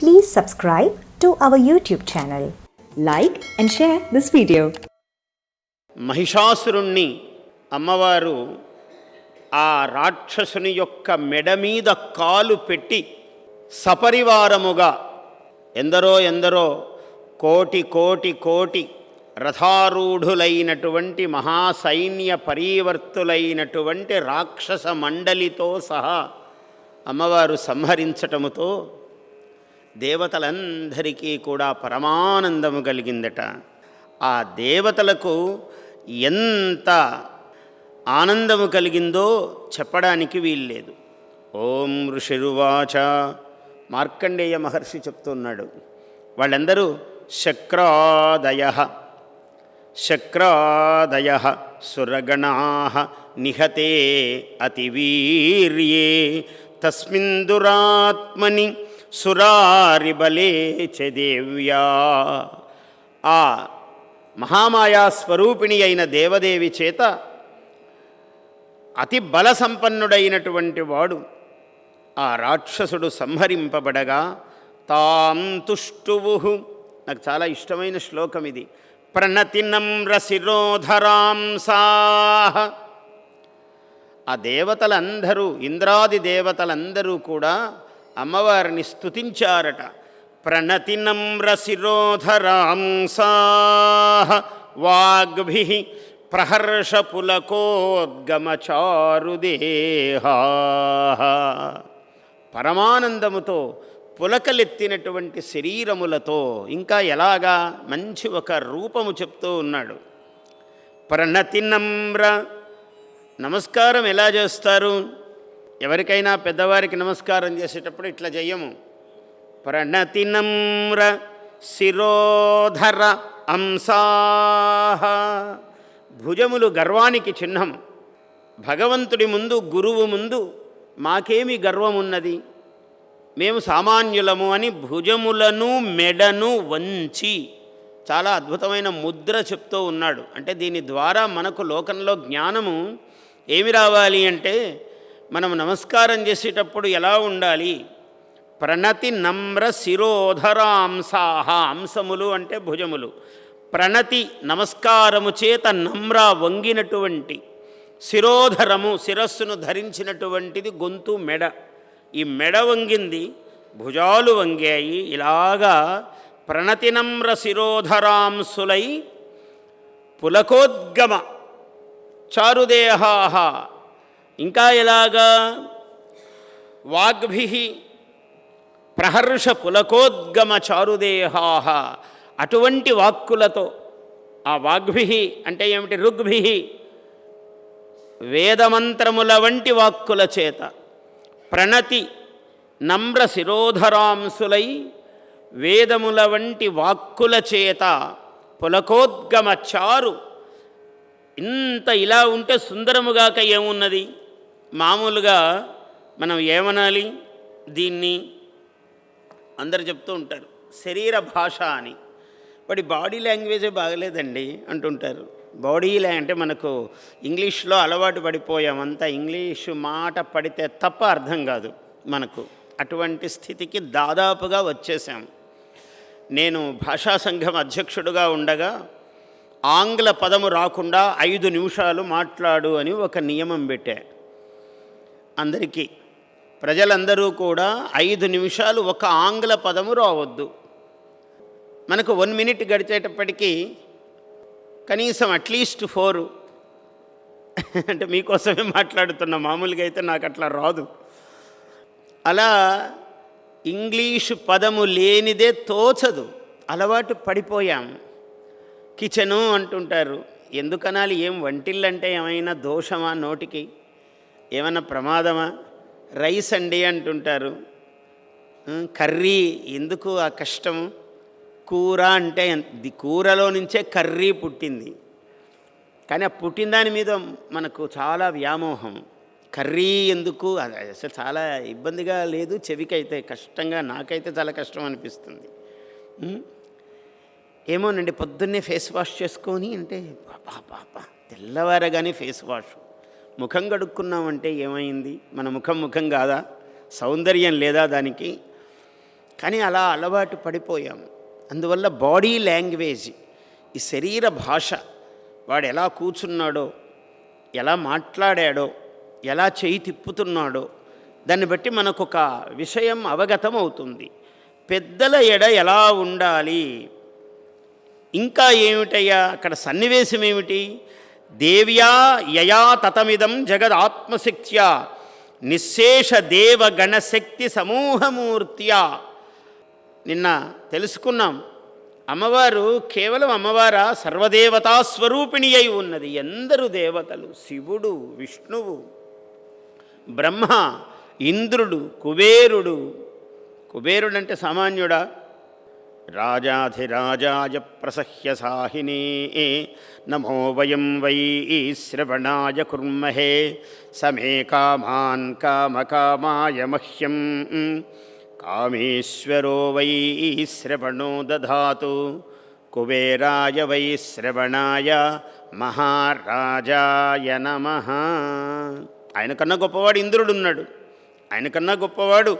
Please subscribe to our YouTube channel. Like and share this video మహిషాసురుణ్ణి అమ్మవారు ఆ రాక్షసుని యొక్క మెడ మీద కాలు పెట్టి సపరివారముగా ఎందరో ఎందరో కోటి కోటి కోటి రథారూఢులైనటువంటి మహాసైన్య పరివర్తులైనటువంటి రాక్షస మండలితో సహా అమ్మవారు సంహరించటముతో దేవతలందరికీ కూడా పరమానందము కలిగిందట. ఆ దేవతలకు ఎంత ఆనందము కలిగిందో చెప్పడానికి వీల్లేదు. ఓం ఋషిరువాచ. మార్కండేయ మహర్షి చెప్తున్నాడు. వాళ్ళందరూ శక్రాదయ. శక్రాదయ సురగణా నిహతే అతివీర్యే. తస్మిన్ దురాత్మని సురారిబలే చ దేవ్యా. ఆ మహామాయా స్వరూపిణి అయిన దేవదేవి చేత అతి బల సంపన్నుడైనటువంటి వాడు ఆ రాక్షసుడు సంహరింపబడగా తాం తుష్టువు నాకు చాలా ఇష్టమైన శ్లోకం ఇది. ప్రణతి నమ్రశిరోధరాంసా ఆ దేవతలందరూ ఇంద్రాది దేవతలందరూ కూడా అమ్మవారిని స్తుతించారట. ప్రణతి నమ్రశిరోధరాంసా వాగ్భి ప్రహర్షపులకోద్గమచారుదేహా. పరమానందముతో పులకలెత్తినటువంటి శరీరములతో ఇంకా ఎలాగా మంచి ఒక రూపము చెప్తూ ఉన్నాడు. ప్రణతి నమ్ర నమస్కారం ఎలా చేస్తారు? ఎవరికైనా పెద్దవారికి నమస్కారం చేసేటప్పుడు ఇట్లా చెయ్యము. ప్రణతి నమ్ర శిరోధర అంసాహ భుజములు గర్వానికి చిహ్నం. భగవంతుడి ముందు గురువు ముందు మాకేమి గర్వం ఉన్నది మేము సామాన్యులము అని భుజములను మెడను వంచి చాలా అద్భుతమైన ముద్ర చెప్తూ ఉన్నాడు. అంటే దీని ద్వారా మనకు లోకంలో జ్ఞానము ఏమి రావాలి అంటే మనం నమస్కారం చేసేటప్పుడు ఎలా ఉండాలి? ప్రణతి నమ్ర శిరోధరాంసాహ అంశములు అంటే భుజములు. ప్రణతి నమస్కారము చేత నమ్ర వంగినటువంటి శిరోధరము శిరస్సును ధరించినటువంటిది గొంతు మెడ. ఈ మెడ వంగింది భుజాలు వంగాయి ఇలాగా ప్రణతి నమ్ర శిరోధరాంసులై పులకోద్గమ చారుదేహాహ ఇంకా ఎలాగా? వాగ్భి ప్రహర్ష పులకోద్గమ చారుదేహా అటువంటి వాక్కులతో ఆ వాగ్భి అంటే ఏమిటి? ఋగ్భి వేదమంత్రముల వంటి వాక్కుల చేత ప్రణతి నమ్ర శిరోధరాంసులై వేదముల వంటి వాక్కుల చేత పులకోద్గమ చారు ఇంత ఇలా ఉంటే సుందరముగాక ఏమున్నది? మామూలుగా మనం ఏమనాలి? దీన్ని అందరు చెప్తూ ఉంటారు. శరీర భాష అని. వాడి బాడీ లాంగ్వేజే బాగలేదండి అంటుంటారు. బాడీ లా అంటే మనకు ఇంగ్లీష్లో అలవాటు పడిపోయామంతా. ఇంగ్లీషు మాట పడితే తప్ప అర్థం కాదు మనకు. అటువంటి స్థితికి దాదాపుగా వచ్చేసాం. నేను భాషా సంఘం అధ్యక్షుడుగా ఉండగా ఆంగ్ల పదము రాకుండా ఐదు నిమిషాలు మాట్లాడు అని ఒక నియమం పెట్టాను అందరికీ. ప్రజలందరూ కూడా ఐదు నిమిషాలు ఒక ఆంగ్ల పదము రావద్దు. మనకు వన్ మినిట్ గడిచేటప్పటికీ కనీసం అట్లీస్ట్ ఫోర్. అంటే మీకోసమే మాట్లాడుతున్నా మామూలుగా అయితే నాకు అట్లా రాదు. అలా ఇంగ్లీషు పదము లేనిదే తోచదు. అలవాటు పడిపోయాం. కిచెను అంటుంటారు. ఎందుకనాలి ఏం వంటిల్లంటే ఏమైనా దోషమా నోటికి? ఏమైనా ప్రమాదమా? రైస్ అండి అంటుంటారు. కర్రీ ఎందుకు ఆ కష్టము కూర అంటే ది కూరలో నుంచే కర్రీ పుట్టింది. కానీ ఆ పుట్టిన దాని మీద మనకు చాలా వ్యామోహం. కర్రీ ఎందుకు? అది అసలు చాలా ఇబ్బందిగా లేదు చెవికైతే కష్టంగా నాకైతే చాలా కష్టం అనిపిస్తుంది. ఏమోనండి పొద్దున్నే ఫేస్ వాష్ చేసుకొని అంటే బాబా బాబా తెల్లవారగానే ఫేస్ వాష్. ముఖం కడుక్కున్నామంటే ఏమైంది? మన ముఖం ముఖం కాదా? సౌందర్యం లేదా దానికి? కానీ అలా అలవాటు పడిపోయాము అందువల్ల బాడీ లాంగ్వేజ్ ఈ శరీర భాష వాడు ఎలా కూర్చున్నాడో ఎలా మాట్లాడాడో ఎలా చేయి తిప్పుతున్నాడో దాన్ని బట్టి మనకు ఒక విషయం అవగతం అవుతుంది పెద్దల ఎడ ఎలా ఉండాలి? ఇంకా ఏమిటయ్యా? అక్కడ సన్నివేశం ఏమిటి? దేవ్యా యయా తతమిదం జగదాత్మశక్త్యా నిశ్శేష దేవగణశక్తి సమూహమూర్త్యా. నిన్న తెలుసుకున్నాం అమ్మవారు కేవలం అమ్మవార సర్వదేవతా స్వరూపిణి అయి ఉన్నది. ఎందరు దేవతలు? శివుడు విష్ణువు బ్రహ్మ ఇంద్రుడు కుబేరుడు. కుబేరుడు అంటే సామాన్యుడా? రాజాధిరాజాయ ప్రసహ్య సాహిని. నమో వయం వై శ్రవణాయ కుర్మహే. సమే కామాన్ కామకామాయ మహ్యం. కామేశ్వరో వై శ్రవణో దధాతు. కుబేరాయ వై శ్రవణాయ మహారాజాయ నమ. ఆయన కన్నా గొప్పవాడు ఇంద్రుడు ఉన్నాడు. ఆయన కన్నా గొప్పవాడు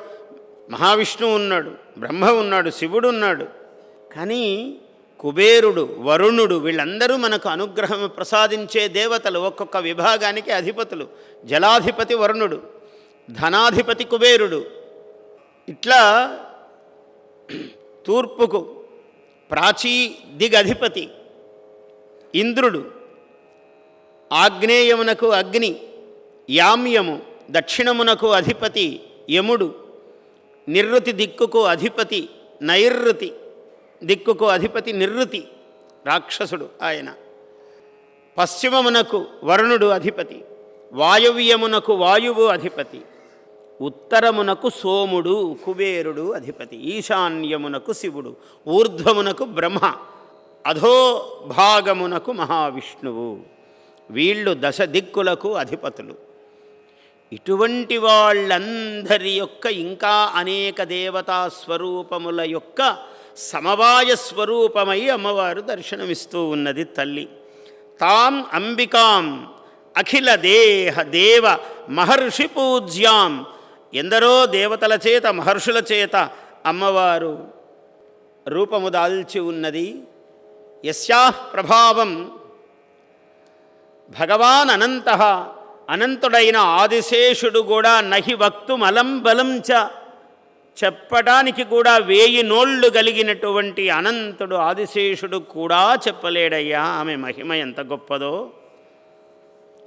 మహావిష్ణువు ఉన్నాడు. బ్రహ్మ ఉన్నాడు. శివుడు ఉన్నాడు. కానీ కుబేరుడు వరుణుడు వీళ్ళందరూ మనకు అనుగ్రహం ప్రసాదించే దేవతలు ఒక్కొక్క విభాగానికి అధిపతులు. జలాధిపతి వరుణుడు ధనాధిపతి కుబేరుడు. ఇట్లా తూర్పుకు ప్రాచీ దిగధిపతి ఇంద్రుడు ఆగ్నేయమునకు అగ్ని యామ్యము దక్షిణమునకు అధిపతి యముడు నిర్రుతి దిక్కుకు అధిపతి నైర్రుతి దిక్కుకు అధిపతి నిర్వృతి రాక్షసుడు ఆయన. పశ్చిమమునకు వరుణుడు అధిపతి వాయువ్యమునకు వాయువు అధిపతి ఉత్తరమునకు సోముడు కుబేరుడు అధిపతి ఈశాన్యమునకు శివుడు ఊర్ధ్వమునకు బ్రహ్మ అధో భాగమునకు మహావిష్ణువు. వీళ్ళు దశ దిక్కులకు అధిపతులు. ఇటువంటి వాళ్ళందరి యొక్క ఇంకా అనేక దేవతా స్వరూపముల యొక్క సమవాయ స్వరూపమై అమ్మవారు దర్శనమిస్తూ ఉన్నది తల్లి. తాం అంబికాం అఖిల దేహ దేవ మహర్షి పూజ్యాం. ఎందరో దేవతల చేత మహర్షుల చేత అమ్మవారు రూపము దాల్చి ఉన్నది. యస్యా ప్రభావం. భగవాన్ అనంత అనంతుడైన ఆదిశేషుడు కూడా నహి వక్తుమలం బలం చ చెప్పడానికి కూడా వేయి నోళ్ళు కలిగినటువంటి అనంతుడు ఆదిశేషుడు కూడా చెప్పలేడయ్యా. ఆమె మహిమ ఎంత గొప్పదో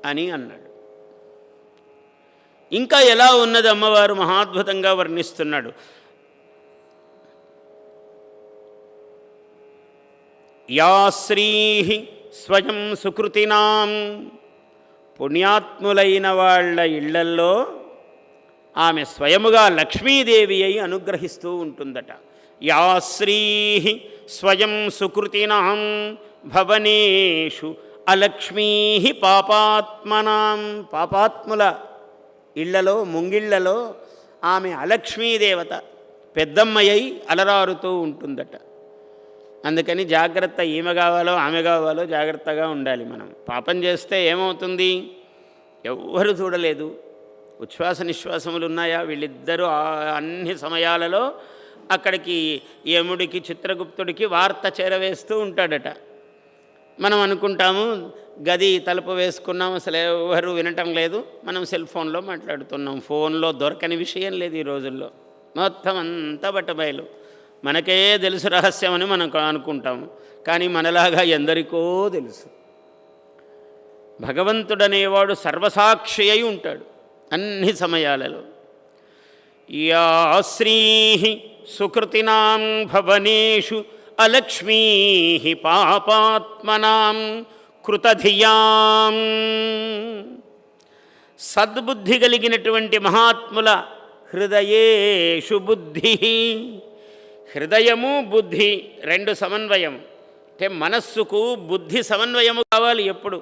అని అన్నాడు. ఇంకా ఎలా ఉన్నది అమ్మవారు? మహాద్భుతంగా వర్ణిస్తున్నాడు. యా శ్రీ స్వయం సుకృతినాం పుణ్యాత్ములైన వాళ్ళ ఇళ్ళల్లో ఆమె స్వయముగా లక్ష్మీదేవి అయి అనుగ్రహిస్తూ ఉంటుందట. యా శ్రీ స్వయం సుకృతినాం భవనేషు అలక్ష్మీ పాపాత్మనాం. పాపాత్ముల ఇళ్ళలో ముంగిళ్ళలో ఆమె అలక్ష్మీదేవత పెద్దమ్మయ్యి అలరారుతూ ఉంటుందట. అందుకని జాగ్రత్త ఈమె కావాలో ఆమె కావాలో జాగ్రత్తగా ఉండాలి మనం. పాపం చేస్తే ఏమవుతుంది? ఎవ్వరు చూడలేదు. ఉచ్ఛ్వాస నిశ్వాసములు ఉన్నాయా వీళ్ళిద్దరూ అన్ని సమయాలలో అక్కడికి యముడికి చిత్రగుప్తుడికి వార్త చేరవేస్తూ ఉంటాడట. మనం అనుకుంటాము గది తలుపు వేసుకున్నాం అసలు ఎవరు వినటం లేదు. మనం సెల్ ఫోన్లో మాట్లాడుతున్నాం. ఫోన్లో దొరకని విషయం లేదు ఈ రోజుల్లో. మొత్తం అంతా బట్టబయలు. మనకే తెలుసు రహస్యం అని మనం అనుకుంటాము. కానీ మనలాగా ఎందరికో తెలుసు. భగవంతుడనేవాడు సర్వసాక్షి అయి ఉంటాడు. అన్ని సమయాలలో. యా శ్రీ సుకృతినాం భవనేషు అలక్ష్మీ పాపాత్మనాం కృతధియాం. సద్బుద్ధి కలిగినటువంటి మహాత్ముల హృదయేషు బుద్ధి. హృదయము బుద్ధి రెండు సమన్వయం. అంటే మనస్సుకు బుద్ధి సమన్వయము కావాలి ఎప్పుడు?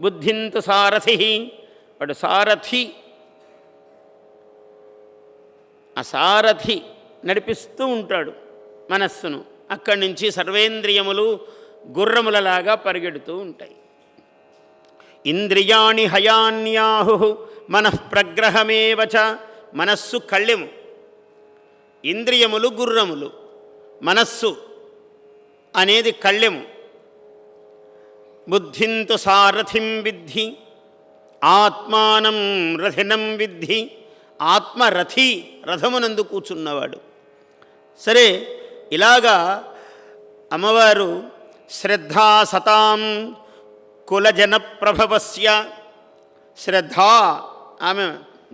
బుద్ధింతు సారథి. వాడు సారథి ఆ సారథి నడిపిస్తూ ఉంటాడు మనస్సును. అక్కడి నుంచి సర్వేంద్రియములు గుర్రములలాగా పరిగెడుతూ ఉంటాయి. ఇంద్రియాణి హయాన్యాహు మనఃప్రగ్రహమేవచ మనస్సు కళ్ళెము. ఇంద్రియములు గుర్రములు మనస్సు అనేది కళ్ళెము. బుద్ధింతు సారథిం విద్ధి ఆత్మానం రథినం విద్ధి. ఆత్మరథి రథమునందు కూర్చున్నవాడు. సరే ఇలాగా అమ్మవారు శ్రద్ధా సతాం కులజన ప్రభవస్య శ్రద్ధ ఆమె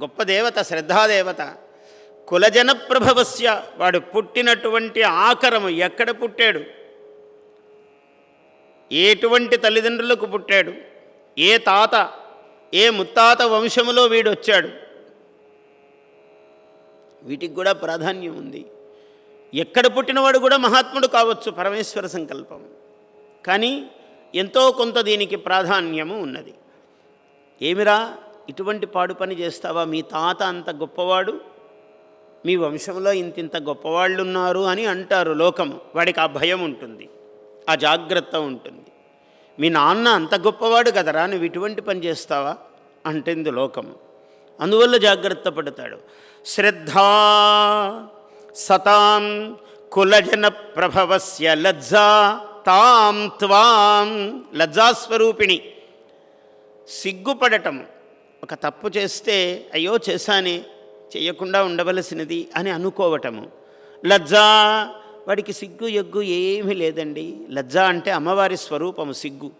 గొప్ప దేవత శ్రద్ధాదేవత. కులజన ప్రభవస్య వాడు పుట్టినటువంటి ఆకరము ఎక్కడ పుట్టాడు? ఎటువంటి తల్లిదండ్రులకు పుట్టాడు? ఏ తాత ఏ ముత్తాత వంశములో వీడు వచ్చాడు వీటికి కూడా ప్రాధాన్యం ఉంది. ఎక్కడ పుట్టినవాడు కూడా మహాత్ముడు కావచ్చు పరమేశ్వర సంకల్పం. కానీ ఎంతో కొంత దీనికి ప్రాధాన్యము ఉన్నది. ఏమిరా ఇటువంటి పాడు పని చేస్తావా? మీ తాత అంత గొప్పవాడు మీ వంశంలో ఇంతింత గొప్పవాళ్ళు ఉన్నారు అని అంటారు లోకము. వాడికి ఆ భయం ఉంటుంది ఆ జాగ్రత్త ఉంటుంది. మీ నాన్న అంత గొప్పవాడు కదరా నువ్వు ఇటువంటి పని చేస్తావా? అంటుంది లోకం. అందువల్ల జాగ్రత్త పడతాడు. శ్రద్ధా సతాం కులజన ప్రభవస్య లజ్జా తాం త్వాం లజ్జాస్వరూపిణి సిగ్గుపడటం. ఒక తప్పు చేస్తే అయ్యో చేశానే చేయకుండా ఉండవలసినది అని అనుకోవటము. లజ్జా వాడికి సిగ్గు ఎగ్గు ఏమీ లేదండి. లజ్జ అంటే అమ్మవారి స్వరూపము సిగ్గు.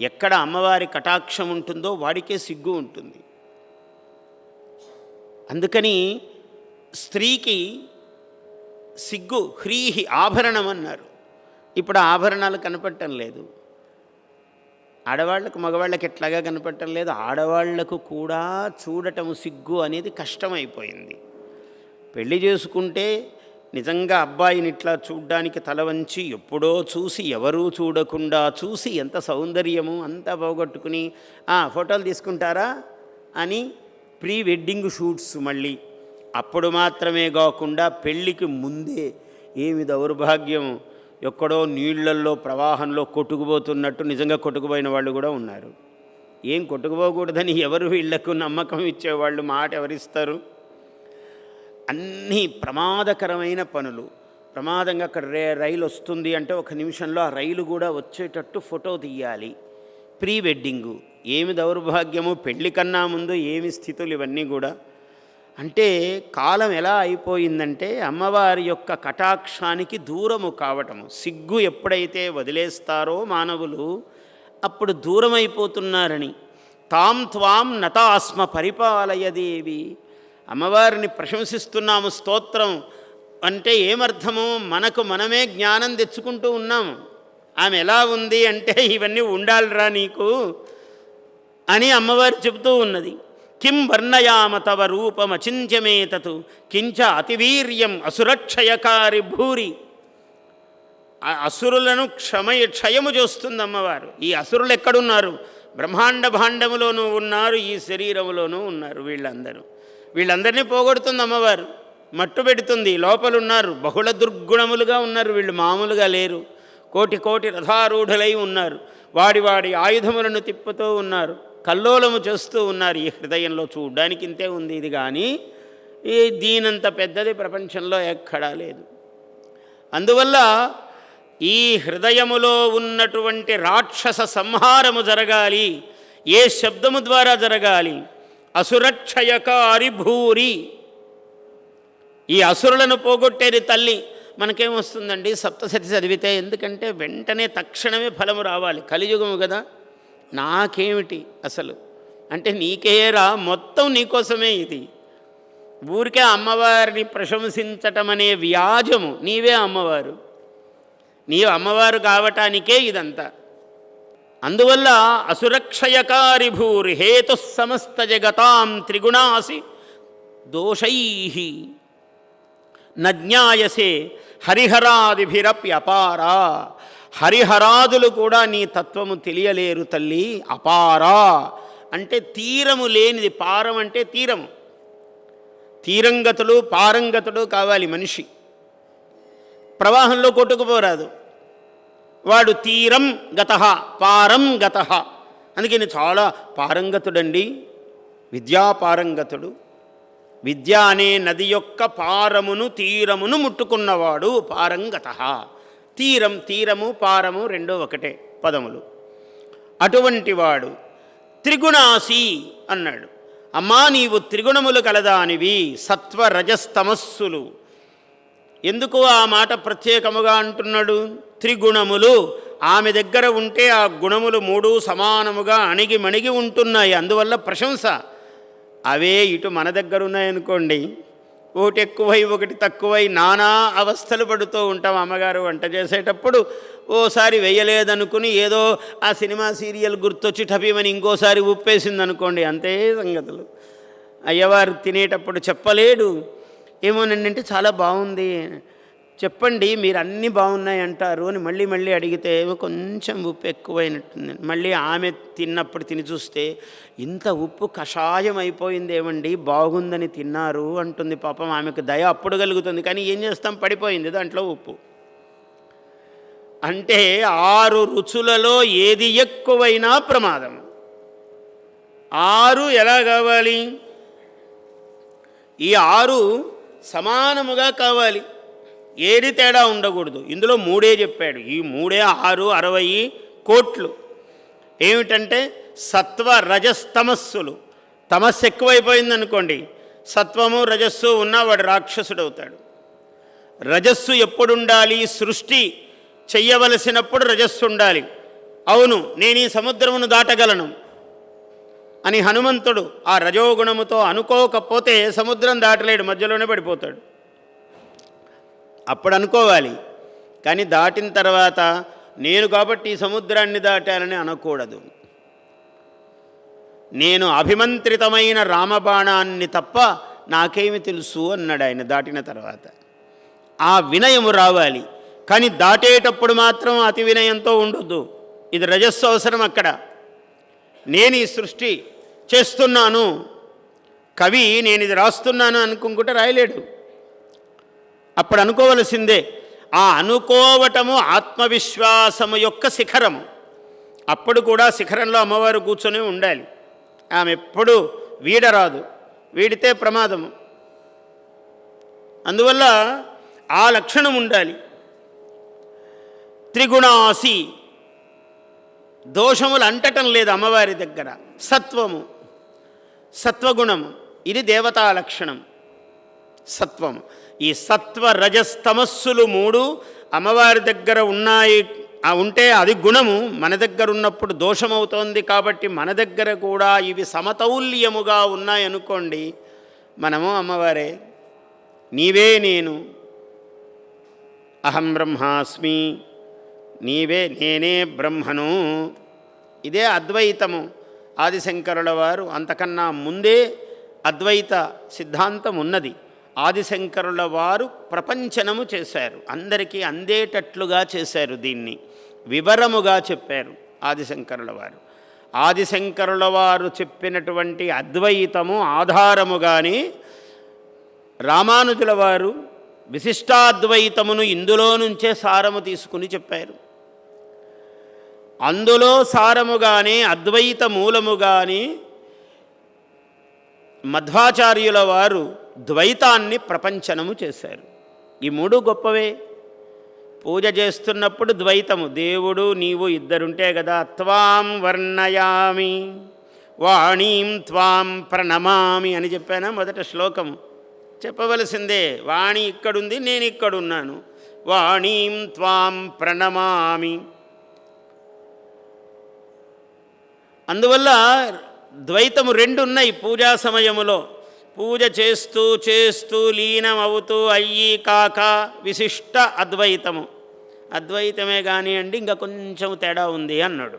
ఎక్కడ అమ్మవారి కటాక్షం ఉంటుందో వాడికే సిగ్గు ఉంటుంది. అందుకని స్త్రీకి సిగ్గు హ్రీహి ఆభరణం అన్నారు. ఇప్పుడు ఆభరణాలు కనపడటం లేదు. ఆడవాళ్ళకు మగవాళ్ళకి ఎట్లాగా కనపడటం లేదు. ఆడవాళ్ళకు కూడా చూడటము సిగ్గు అనేది కష్టమైపోయింది. పెళ్ళి చేసుకుంటే నిజంగా అబ్బాయిని ఇట్లా చూడ్డానికి తల వంచి ఎప్పుడో చూసి ఎవరూ చూడకుండా చూసి ఎంత సౌందర్యము అంతా పోగొట్టుకుని ఫోటోలు తీసుకుంటారా? అని ప్రీ వెడ్డింగ్ షూట్స్ మళ్ళీ. అప్పుడు మాత్రమే కాకుండా పెళ్ళికి ముందే ఏమి దౌర్భాగ్యం ఎక్కడో నీళ్ళల్లో ప్రవాహంలో కొట్టుకుపోతున్నట్టు నిజంగా కొట్టుకుపోయిన వాళ్ళు కూడా ఉన్నారు. ఏం కొట్టుకుపోకూడదని ఎవరు వీళ్ళకు నమ్మకం ఇచ్చేవాళ్ళు మాట ఎవరిస్తారు? అన్నీ ప్రమాదకరమైన పనులు. ప్రమాదంగా అక్కడ రే రైలు వస్తుంది అంటే ఒక నిమిషంలో ఆ రైలు కూడా వచ్చేటట్టు ఫోటో తీయాలి. Pre wedding. ఏమి దౌర్భాగ్యము? పెళ్ళి కన్నా ముందు ఏమి స్థితులు ఇవన్నీ కూడా. అంటే కాలం ఎలా అయిపోయిందంటే అమ్మవారి యొక్క కటాక్షానికి దూరము కావటము. సిగ్గు ఎప్పుడైతే వదిలేస్తారో మానవులు అప్పుడు దూరమైపోతున్నారని. తాం త్వాం నతాస్మ పరిపాలయదేవి అమ్మవారిని ప్రశంసిస్తున్నాము స్తోత్రం. అంటే ఏమర్థము? మనకు మనమే జ్ఞానం తెచ్చుకుంటూ ఉన్నాము. ఆమె ఎలా ఉంది అంటే ఇవన్నీ ఉండాలిరా నీకు అని అమ్మవారు చెబుతూ ఉన్నది. కిం వర్ణయామ తవ రూపమచింత్యమేతతు కించ అతివీర్యం అసురక్షయకారి భూరి. అసురులను క్షమయ క్షయము చేస్తుంది అమ్మవారు. ఈ అసురులు ఎక్కడున్నారు? బ్రహ్మాండ భాండములోనూ ఉన్నారు ఈ శరీరములోనూ ఉన్నారు వీళ్ళందరూ. వీళ్ళందరినీ పోగొడుతుంది అమ్మవారు. మట్టు పెడుతుంది. లోపలున్నారు. బహుళ దుర్గుణములుగా ఉన్నారు. వీళ్ళు మామూలుగా లేరు. కోటి కోటి రథారూఢులై ఉన్నారు. వాడి వాడి ఆయుధములను తిప్పుతూ ఉన్నారు. కల్లోలము చేస్తూ ఉన్నారు. ఈ హృదయంలో చూడ్డానికి ఇంతే ఉంది ఇది కానీ ఈ దీనంత పెద్దది ప్రపంచంలో ఎక్కడా లేదు. అందువల్ల ఈ హృదయములో ఉన్నటువంటి రాక్షస సంహారము జరగాలి. ఏ శబ్దము ద్వారా జరగాలి? అసురక్షయకారి భూరి ఈ అసురులను పోగొట్టేది తల్లి మనకేమొస్తుందండి సప్తశతి చదివితే ఎందుకంటే వెంటనే తక్షణమే ఫలము రావాలి. కలియుగము కదా? నాకేమిటి అసలు? అంటే నీకేరా? మొత్తం నీకోసమే ఇది. ఊరికే అమ్మవారిని ప్రశంసించటం అనే వ్యాజము. నీవే అమ్మవారు. నీవు అమ్మవారు కావటానికే ఇదంతా. అందువల్ల అసురక్షయకారి భూరి హేతు సమస్త జగతాం త్రిగుణాసి దోషై నజ్ఞాయసే హరిహరాదిభిరప్యపారా. హరిహరాదులు కూడా నీ తత్వము తెలియలేరు తల్లి అపారా. అంటే తీరము లేనిది పారం అంటే తీరము. తీరంగతుడు పారంగతుడు కావాలి మనిషి. ప్రవాహంలో కొట్టుకుపోరాదు. వాడు తీరం గత పారం గత. అందుకని చాలా పారంగతుడండి. విద్యాపారంగతుడు విద్య అనే నది యొక్క పారమును తీరమును ముట్టుకున్నవాడు పారంగత తీరం తీరము పారము రెండో ఒకటే పదములు. అటువంటి వాడు త్రిగుణాసి అన్నాడు. అమ్మా నీవు త్రిగుణములు కలదానివి సత్వ రజస్తమస్సులు. ఎందుకు ఆ మాట ప్రత్యేకముగా అంటున్నాడు? త్రిగుణములు. ఆమె దగ్గర ఉంటే ఆ గుణములు మూడు సమానముగా అణిగి మణిగి ఉంటున్నాయి. అందువల్ల ప్రశంస. అవే ఇటు మన దగ్గర ఉన్నాయనుకోండి. ఒకటి ఎక్కువై ఒకటి తక్కువై నానా అవస్థలు పడుతూ ఉంటాం. అమ్మగారు వంట చేసేటప్పుడు ఓసారి వేయలేదనుకుని ఏదో ఆ సినిమా సీరియల్ గుర్తొచ్చి టపీమని ఇంకోసారి ఉప్పేసింది అనుకోండి అంతే సంగతులు. అయ్యవారు తినేటప్పుడు చెప్పలేడు. ఏమోనండి అంటే చాలా బాగుంది. చెప్పండి మీరు అన్నీ బాగున్నాయి అంటారు అని మళ్ళీ మళ్ళీ అడిగితే కొంచెం ఉప్పు ఎక్కువైనట్టుంది. మళ్ళీ ఆమె తిన్నప్పుడు తిని చూస్తే ఇంత ఉప్పు కషాయం అయిపోయింది ఏమండి? బాగుందని తిన్నారు అంటుంది పాపం ఆమెకు దయ అప్పుడు కలుగుతుంది. కానీ ఏం చేస్తాం? పడిపోయింది దాంట్లో ఉప్పు. అంటే ఆరు రుచులలో ఏది ఎక్కువైనా ప్రమాదం. ఆరు ఎలా కావాలి? ఈ ఆరు సమానముగా కావాలి. ఏది తేడా ఉండకూడదు. ఇందులో మూడే చెప్పాడు. ఈ మూడే ఆరు అరవై కోట్లు. ఏమిటంటే సత్వ రజస్తమస్సులు. తమస్సు ఎక్కువైపోయింది అనుకోండి సత్వము రజస్సు ఉన్న వాడు రాక్షసుడు అవుతాడు రజస్సు ఎప్పుడుండాలి? సృష్టి చెయ్యవలసినప్పుడు రజస్సు ఉండాలి అవును నేను ఈ సముద్రమును దాటగలను. అని హనుమంతుడు ఆ రజోగుణముతో అనుకోకపోతే సముద్రం దాటలేడు మధ్యలోనే పడిపోతాడు. అప్పుడు అనుకోవాలి. కానీ దాటిన తర్వాత నేను కాబట్టి ఈ సముద్రాన్ని దాటానని అనకూడదు. నేను అభిమంత్రితమైన రామబాణాన్ని తప్ప నాకేమి తెలుసు అన్నాడు ఆయన దాటిన తర్వాత. ఆ వినయము రావాలి. కానీ దాటేటప్పుడు మాత్రం అతి వినయంతో ఉండొద్దు. ఇది రజస్సు అవసరం అక్కడ. నేను ఈ సృష్టి చేస్తున్నాను. కవి నేను ఇది రాస్తున్నాను అనుకుంటే రాయలేడు. అప్పుడు అనుకోవలసిందే ఆ అనుకోవటము ఆత్మవిశ్వాసము యొక్క శిఖరము అప్పుడు కూడా శిఖరంలో అమ్మవారు కూర్చొని ఉండాలి. ఆమె ఎప్పుడు వీడరాదు వీడితే ప్రమాదము. అందువల్ల ఆ లక్షణం ఉండాలి. త్రిగుణాసి దోషములు అంటటం లేదు అమ్మవారి దగ్గర. సత్వము సత్వగుణము ఇది దేవతా లక్షణం. సత్వము. ఈ సత్వ రజస్తమస్సులు మూడు అమ్మవారి దగ్గర ఉన్నాయి. ఉంటే అది గుణము. మన దగ్గర ఉన్నప్పుడు దోషమవుతోంది కాబట్టి మన దగ్గర కూడా ఇవి సమతౌల్యముగా ఉన్నాయనుకోండి మనము అమ్మవారే నీవే నేను అహం బ్రహ్మాస్మి నీవే నేనే బ్రహ్మను. ఇదే అద్వైతము. ఆదిశంకరుల వారు అంతకన్నా ముందే అద్వైత సిద్ధాంతం ఉన్నది ఆదిశంకరుల వారు ప్రపంచనము చేశారు. అందరికీ అందేటట్లుగా చేశారు దీన్ని. వివరముగా చెప్పారు ఆదిశంకరుల వారు ఆదిశంకరుల వారు చెప్పినటువంటి అద్వైతము ఆధారముగానే రామానుజుల వారు విశిష్టాద్వైతమును ఇందులో నుంచే సారము తీసుకుని చెప్పారు. అందులో సారము కానీ అద్వైత మూలముగానే మధ్వాచార్యుల వారు ద్వైతాన్ని ప్రపంచనము చేశారు. ఈ మూడు గొప్పవే. పూజ చేస్తున్నప్పుడు ద్వైతము దేవుడు నీవు ఇద్దరుంటే కదా త్వాం వర్ణయామి వాణీం త్వాం ప్రణమామి అని చెప్పానా మొదట శ్లోకము. చెప్పవలసిందే వాణి ఇక్కడుంది నేను ఇక్కడున్నాను వాణీం త్వాం ప్రణమామి అందువల్ల ద్వైతము రెండు ఉన్నాయి పూజా సమయములో. పూజ చేస్తూ చేస్తూ లీనమవుతూ అయ్యి కాక విశిష్ట అద్వైతము. అద్వైతమే కానివ్వండి ఇంకా కొంచెం తేడా ఉంది అన్నాడు.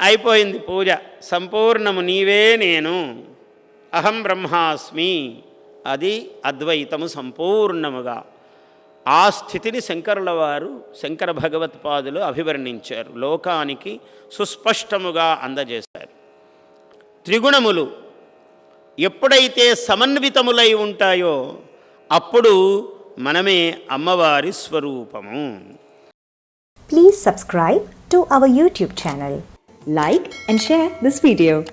అయిపోయింది పూజ. సంపూర్ణము నీవే నేను. అహం బ్రహ్మాస్మి. అది అద్వైతము సంపూర్ణముగా. ఆ స్థితిని శంకరుల వారు శంకర భగవత్పాదులు అభివర్ణించారు. లోకానికి సుస్పష్టముగా అందజేశారు. త్రిగుణములు ఎప్పుడైతే సమన్వితములై ఉంటాయో అప్పుడు మనమే అమ్మవారి స్వరూపము. Please subscribe to our YouTube channel like and share this video